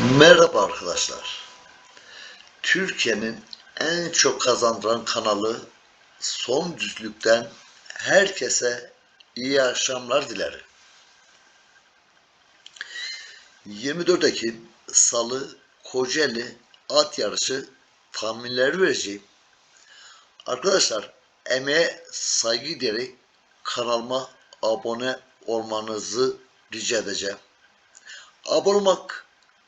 Merhaba arkadaşlar. Türkiye'nin en çok kazandıran kanalı Son Düzlük'ten herkese iyi akşamlar dilerim. 24 Ekim Salı Kocaeli at yarışı tahminleri vereceğim. Arkadaşlar emeğe saygı diyerek kanalıma abone olmanızı rica edeceğim. Abone olmak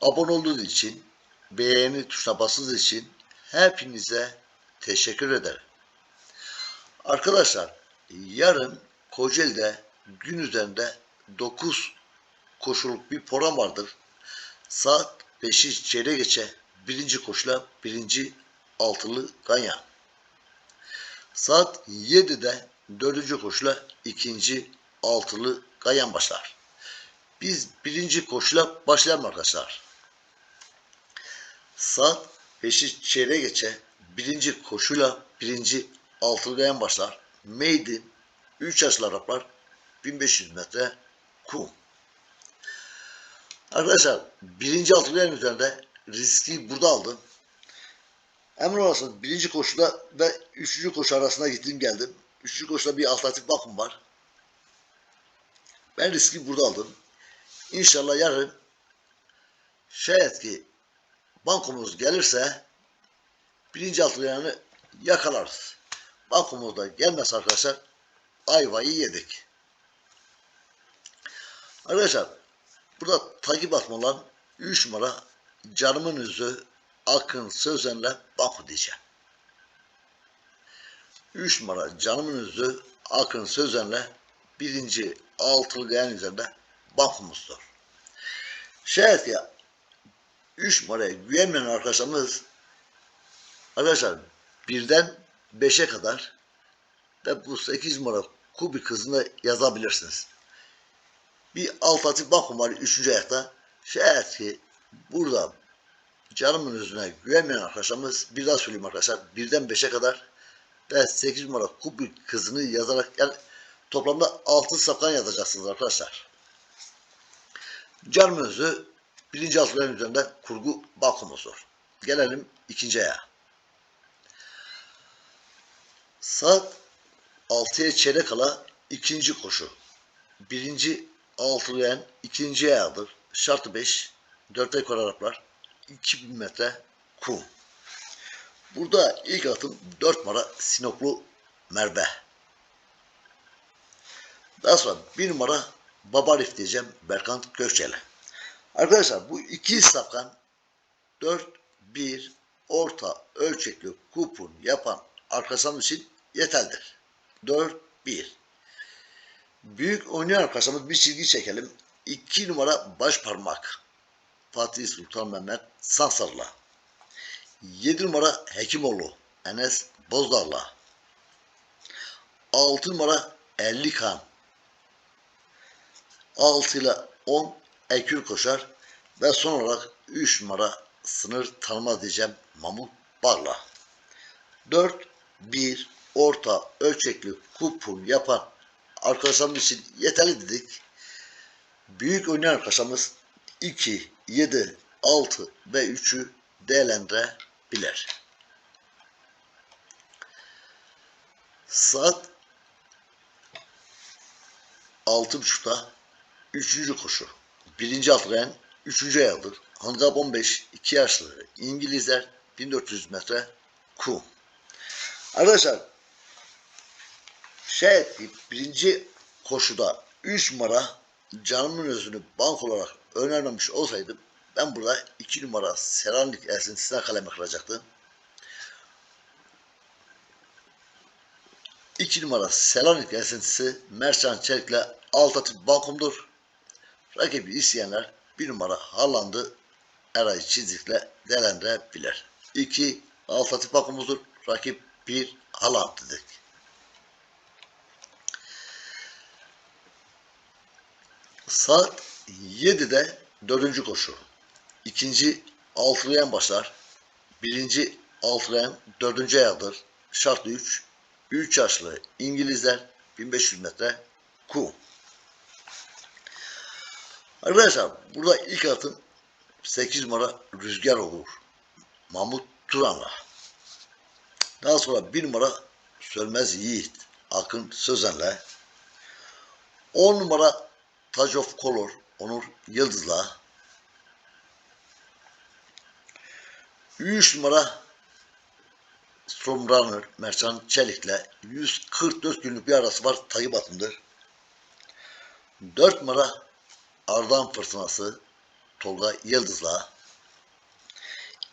abone olduğunuz için, beğeni tuşuna bastığınız için hepinize teşekkür ederim. Arkadaşlar, yarın Kocaeli'de gün üzerinde 9 koşuluk bir program vardır. Saat 5'i çeyrek geçe birinci koşula birinci altılı ganyan. Saat 7'de dördüncü koşula ikinci altılı ganyan başlar. Biz birinci koşula başlayalım arkadaşlar. Saat 5'i çeyreğe geçe birinci koşuyla birinci altılı başlar. Maiden 3 yaşlı Araplar 1500 metre kum. Arkadaşlar birinci altılı gayan üzerinde riski burada aldım. Emin olasın birinci koşuda ve üçüncü koşu arasında gittim geldim. Üçüncü koşuda bir alternatif bakım var. Ben riski burada aldım. İnşallah yarın şayet ki bankomuz gelirse birinci altılığını yakalarız. Bankomuz da gelmez arkadaşlar ayvayı yedik. Arkadaşlar burada takip atma olan 3 numara canımın yüzü Akın Sözen'le banko diyeceğim. 3 numara canımın yüzü Akın Sözen'le birinci altılı gayan üzerinde bankomuzdur. Şayet ya 3 numaraya güvenmeyen arkadaşlarımız arkadaşlar birden 5'e kadar ve bu 8 numara kubik hızında yazabilirsiniz. Bir alternatif bankom var 3. ayakta. Şayet ki burada canımın yüzüne güvenmeyen arkadaşlarımız bir daha söyleyeyim arkadaşlar birden 5'e kadar ve 8 numara kubik hızını yazarak yani toplamda 6 safkan yazacaksınız arkadaşlar. Canımın yüzü birinci altların üzerinde kurgu balkonumuzdur. Gelelim ikinci ayağa. Saat 6'ya çeyrek kala ikinci koşu. Birinci altılayan ikinci ayağıdır. Şartı 5. 4 ekor Araplar. 2000 metre kum. Burada ilk atım 4 numara Sinoplu Merve. Daha sonra 1 numara Babarif diyeceğim Berkant Gökçeli. Arkadaşlar bu iki safkan 4-1 orta ölçekli kupon yapan arkadaşlarımız için yeterlidir. 4-1 Büyük oynayan arkadaşlarımız bir çizgi çekelim. 2 numara baş parmak. Fatih Sultan Mehmet Sansar'la. 7 numara Hekimoğlu Enes Bozdar'la. 6 numara 50 kan. 6 ile 10 Ekür koşar ve son olarak 3 numara sınır tanıma diyeceğim Mamut Barla. 4 1 orta ölçekli kupon yapan arkadaşlarımız için yeterli dedik. Büyük oynayan arkadaşlarımız 2, 7, 6 ve 3'ü değerlendirebilir. Saat 6.30'da 3. koşu. Birinci atlayan 3. ayağıdır. Handikap 15, 2 yaşlı İngilizler 1400 metre kum. Arkadaşlar şayet birinci koşuda 3 numara canımın özünü bank olarak önermemiş olsaydım ben burada 2 numara Selanik esintisine kaleme kıracaktım. 2 numara Selanik esintisi Mercan Çelik'le alt atıp balkondur. Rakibi isteyenler bir numara Haaland'ı Eray Çizik'le değerlendirebilir. 2. Altatı pakumuzdur. Rakip 1. Haaland dedik. Saat 7'de dördüncü koşu. İkinci altılayan başlar. Birinci altılayan dördüncü ayağıdır. Şartlı 3. 3 yaşlı İngilizler 1500 metre kum. Arkadaşlar burada ilk atın 8 numara Rüzgar olur. Mahmut Turan'la. Daha sonra 1 numara Sönmez Yiğit Akın Sözen'le. 10 numara Touch of Color Onur Yıldız'la. 3 numara Stormrunner Mercan Çelik'le 144 günlük bir arası var. Tayyip atımdır. 4 numara Ardahan Fırtınası Tolga Yıldız'la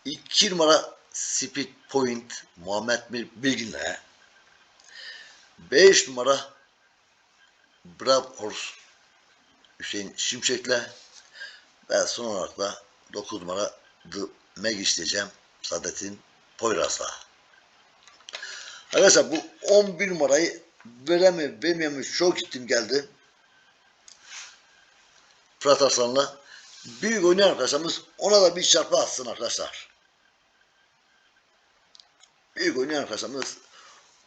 2 numara Speed Point Muhammed Bilgin'le 5 numara Brave Horse Hüseyin Şimşek'le ve son olarak da 9 numara The Magic diyeceğim Saadettin Poyraz'la. Arkadaşlar bu 11 numarayı veremi vermemiş çok gittim geldi. Fırat Arslan'la. Büyük oynayan arkadaşlarımız ona da bir çarpı atsın arkadaşlar. Büyük oynayan arkadaşlarımız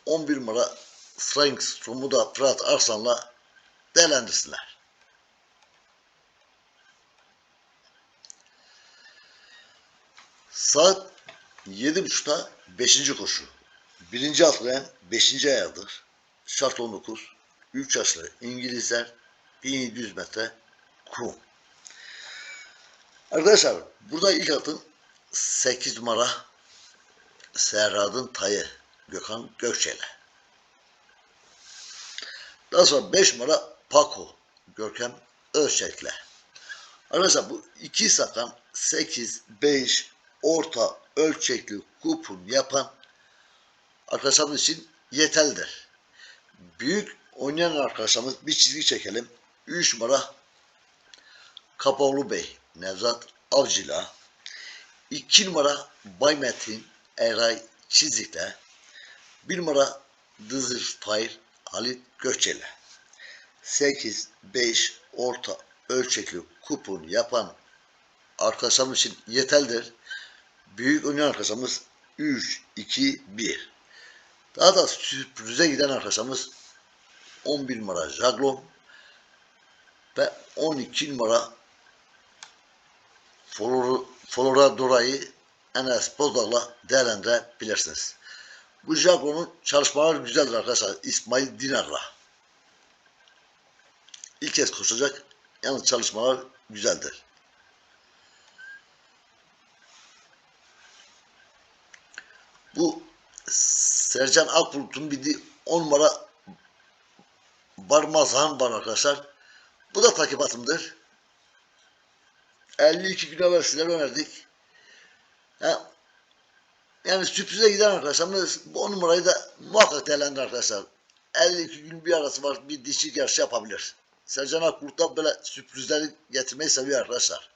11 numara Strength Romuda Fırat Arslan'la değerlendirsinler. Saat 7.30'da 5. koşu. Birinci atlayan 5. ayağıdır. Şart 19. 3 yaşlı İngilizler 1700 metre kum. Arkadaşlar burada ilk atın 8 numara Serhat'ın tayı Gökhan Gökçe'yle. Daha sonra 5 numara Paco Görkem Özçek'le. Arkadaşlar bu iki sakan 8, 5 orta ölçekli kupon yapan arkadaşlarımız için yeterlidir. Büyük oynayan arkadaşlarımız bir çizgi çekelim. 3 numara Kapalı Bey Nevzat Avcı'la 2 numara Bay Metin Eray Çizik'le 1 numara Dızır Fahir Halit Gökçe'yle 8, 5 orta ölçekli kupon yapan arkadaşlarımız için yeterlidir. Büyük oynayan arkadaşlarımız 3, 2, 1. Daha da sürprize giden arkadaşlarımız 11 numara Jaglon ve 12 numara Floradora'yı Enes Bozdar'la değerlendirebilirsiniz. Bu Jaglon'un çalışmaları güzeldir arkadaşlar. İsmail Dinar'la. İlk kez koşacak. Yalnız çalışmalar güzeldir. Bu Sercan Akbulut'un bildiği 10 numara Barmazhan var arkadaşlar. Bu da takip atımdır. 52 gün evvel sizlere önerdik. Ha, yani sürprize giden arkadaşlarımız bu 10 numarayı da muhakkak değerlendir arkadaşlar. 52 gün bir arası var bir dişi yarışı yapabilir. Sercan da böyle sürprizleri getirmeyi seviyor arkadaşlar.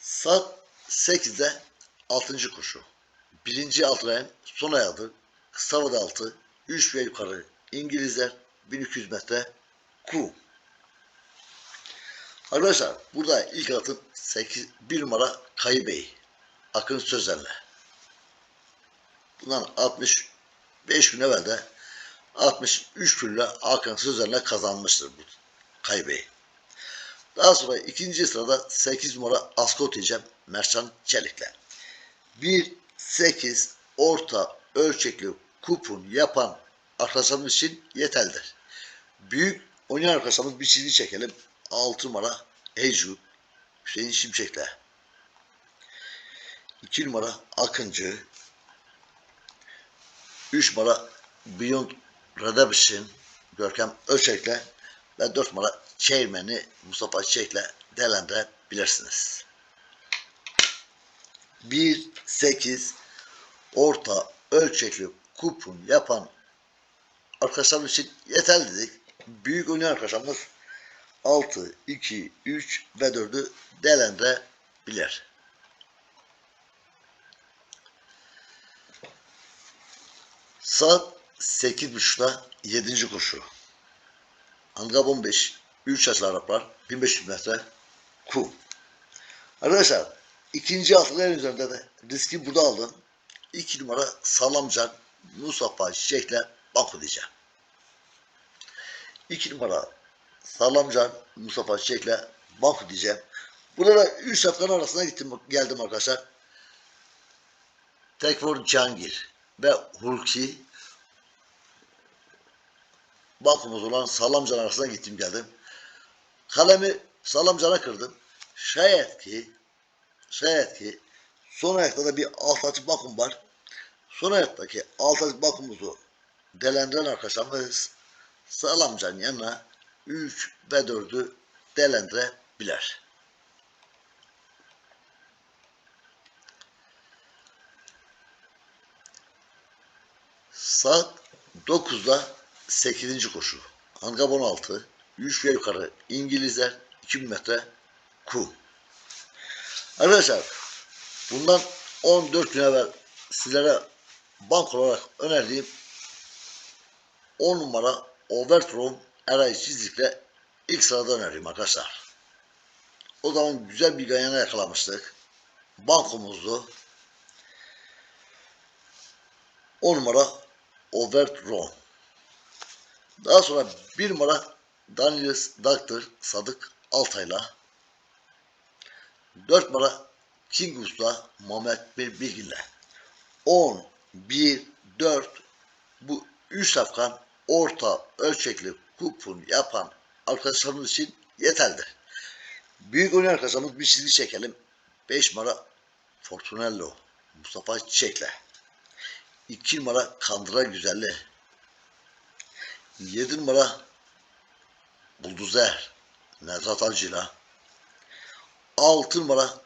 Saat 8'de 6. koşu. Birinci altlayan son ayağı. Kısa havada altı. 3 ve yukarı. İngilizler 1200 metre kum. Arkadaşlar burada ilk atın 8, 1 numara Kayı Bey. Akın Sözler'le. Bundan 65 gün evvel de 63 günle Akın Sözler'le kazanmıştır bu Kayı Bey. Daha sonra ikinci sırada 8 numara Askot diyeceğim Mercan Çelik'le. 1, 8 orta ölçekli kupon yapan arkadaşlarımız için yeterlidir. Büyük oynayan arkadaşlarımız bir çizgi çekelim. 6 numara Ecu Hüseyin Şimşek'le. 2 numara Akıncı. 3 numara Beyond Redemption Görkem Ölçek'le ve 4 numara Chairman'i Mustafa Çiçek'le değerlendirebilirsiniz. 1, 8 orta ölçekli kupon yapan arkadaşlarımız için yeterli dedik. Büyük oynayan arkadaşlarımız 6, 2, 3 ve 4'ü değerlendirebilir. Saat 8.30'da 7. koşu. Handikap 15. 3 yaşlı Araplar. 1500 metre kum. Arkadaşlar ikinci altılı en üzerinde de riski burada aldım. 2 numara Salamcan Mustafa Çiçek'le Baku diyeceğim. 2 numara Salamcan Mustafa Çiçek'le Baku diyeceğim. Burada da 3 safların arasına gittim geldim arkadaşlar. Tekfur Cangir ve Hulki Bakumuz olan Salamcan arasına gittim geldim. Kalemi Salamcan'a kırdım. Şayet ki şayet ki son ayakta da bir alt açık bakum var. Son ayaktaki alt açık bakumuzu delendiren arkadaşlarımız Salamcan yanına 3 ve 4'ü delendirebilir. Saat 9'da 8. koşu. Handikap 16. 3 ve yukarı İngilizler 2000 metre kum. Arkadaşlar bundan 14 gün evvel sizlere bank olarak önerdiğim 10 numara Overthrow Eray Çizik'le ilk sırada öneriyorum arkadaşlar. O zaman güzel bir ganyana yakalamıştık. Bankomuzdu. 10 numara Overthrow. Daha sonra bir numara Daniels Doctor Sadık Altay'la 4 numara King Usta Mehmet Bir Bilgin'le 10, 1, 4 bu 3 safkan orta ölçekli kupon yapan arkadaşlarımız için yeterlidir. Büyük oynayan arkadaşlarımız bir çizgi çekelim. 5 numara Fortunello Mustafa Çiçek'le 2 numara Kandıra Güzelli 7 numara Bulduzer Nevzat Avcı'yla 6 numara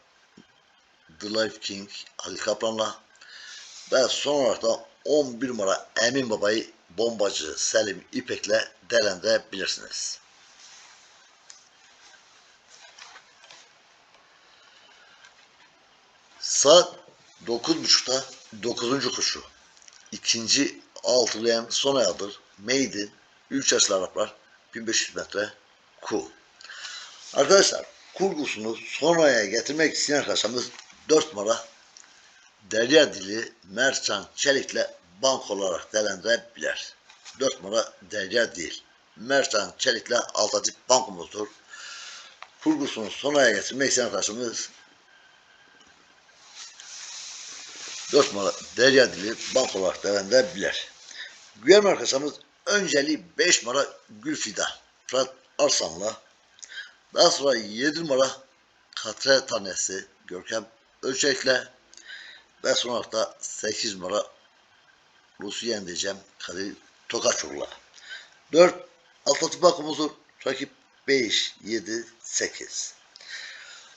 The Life King Ali Kaplan'la ve son olarak da 11 numara Emin Baba'yı bombacı Selim İpek'le değerlendirebilirsiniz. Saat 9.30'da 9. koşu. İkinci altılayan son ayağıdır. Maiden 3 yaşlı Araplar 1500 metre ku. Arkadaşlar kurgusunu son aya getirmek isteyen arkadaşlarımız 4 numara Derya Dili Merçan Çelik'le bank olarak değerlendirebilir. 4 numara Derya Dil Merçan Çelik'le Altacık bankumuzdur. Kurgusunu son aya getirmek isteyen arkadaşımız 4 numara Derya Dili bank olarak değerlendirebilir. Güven arkadaşımız önceliği 5 numara Gülfida Fırat Arsan'la daha sonra 7 numara Katre Tanesi Görkem Ölçek'le ve son da 8 numara Rusiyen diyeceğim Kadir Tokaçur'la. 4 Atlatı bakımızın rakip 5, 7, 8.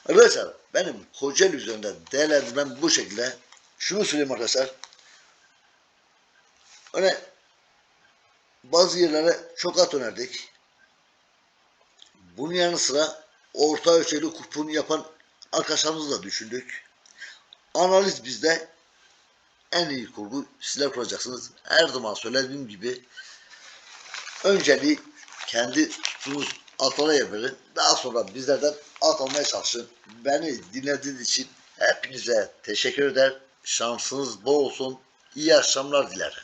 Arkadaşlar benim Kocaeli üzerinden değerlendirmem bu şekilde. Şunu söyleyeyim arkadaşlar. Hani bazı yerlere çok at önerdik. Bunun yanı sıra orta ölçekli kupon yapan arkadaşlarımızı da düşündük. Analiz bizde en iyi kurgu sizler kuracaksınız. Her zaman söylediğim gibi önceliği kendi tuttuğunuz atlara verin. Daha sonra bizlerden at almaya çalışın. Beni dinlediğiniz için hepinize teşekkür eder. Şansınız bol olsun. İyi akşamlar dilerim.